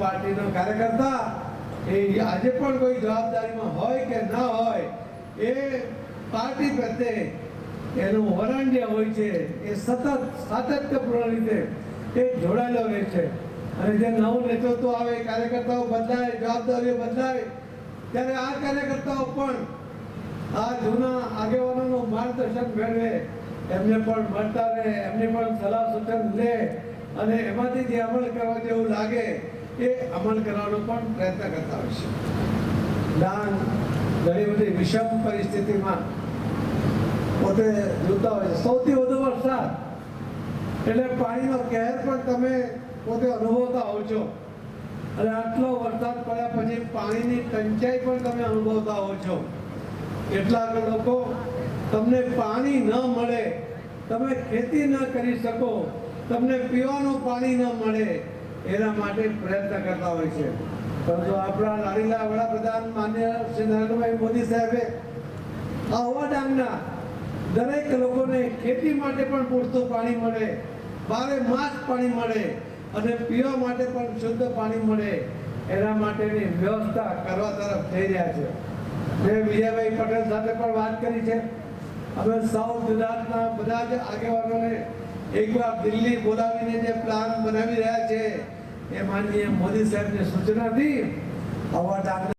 પાર્ટીનો કાર્યકર્તા, એ આજે પણ કોઈ જવાબદારીમાં હોય કે ના હોય, એ પાર્ટી પ્રત્યે એનું વલણ જે હોય છે, એ સતત સાતત્યપૂર્ણ રીતે એ જોડાયેલો રહે છે. અને જે નવું નેતૃત્વ આવે કાર્યકર્તાઓ બદલાય, જવાબદારીઓ બદલાય, ત્યારે આ કાર્યકર્તાઓ પણ આ જૂના આગેવાનોનું માર્ગદર્શન મેળવે, એમને પણ મળતા રહે, એમને પણ સલાહ સૂચન લે અને એમાંથી જે અમલ કરવા જેવું લાગે એ અમલ કરવાનો પણ પ્રયત્ન કરતા હોય છે. દાન, ઘણી બધી વિષમ પરિસ્થિતિમાં પોતે જોતા હોય છે. સૌથી વધુ વરસાદ. એટલે પાણીનો કહેર પણ તમે પોતે અનુભવતા હોવ છો. અને આટલો વરસાદ પડ્યા પછી પાણીની ટંચાઈ પણ તમે અનુભવતા હો છો. કેટલાક લોકો તમને પાણી ન મળે, તમે ખેતી ન કરી શકો તમને પીવાનું પાણી ન મળે એના માટે પ્રયત્ન કરતા હોય છે. પરંતુ આપણા લાડીલા વડાપ્રધાન માન્ય શ્રી નરેન્દ્રભાઈ મોદી સાહેબે આવા ડાંગના દરેક લોકોને ખેતી માટે પણ પૂરતું પાણી મળે, બારે માસ પાણી મળે અને પીવા માટે પણ શુદ્ધ પાણી મળે એના માટેની વ્યવસ્થા કરવા તરફ થઈ રહ્યા છે. મેં વિજયભાઈ પટેલ સાથે પણ વાત કરી છે. અમે સાઉથ ગુજરાતના બધા જ આગેવાનોને એકવાર દિલ્હી બોલાવીને જે પ્લાન બનાવી રહ્યા છે એ માનનીય મોદી સાહેબની સૂચનાથી ડાંગ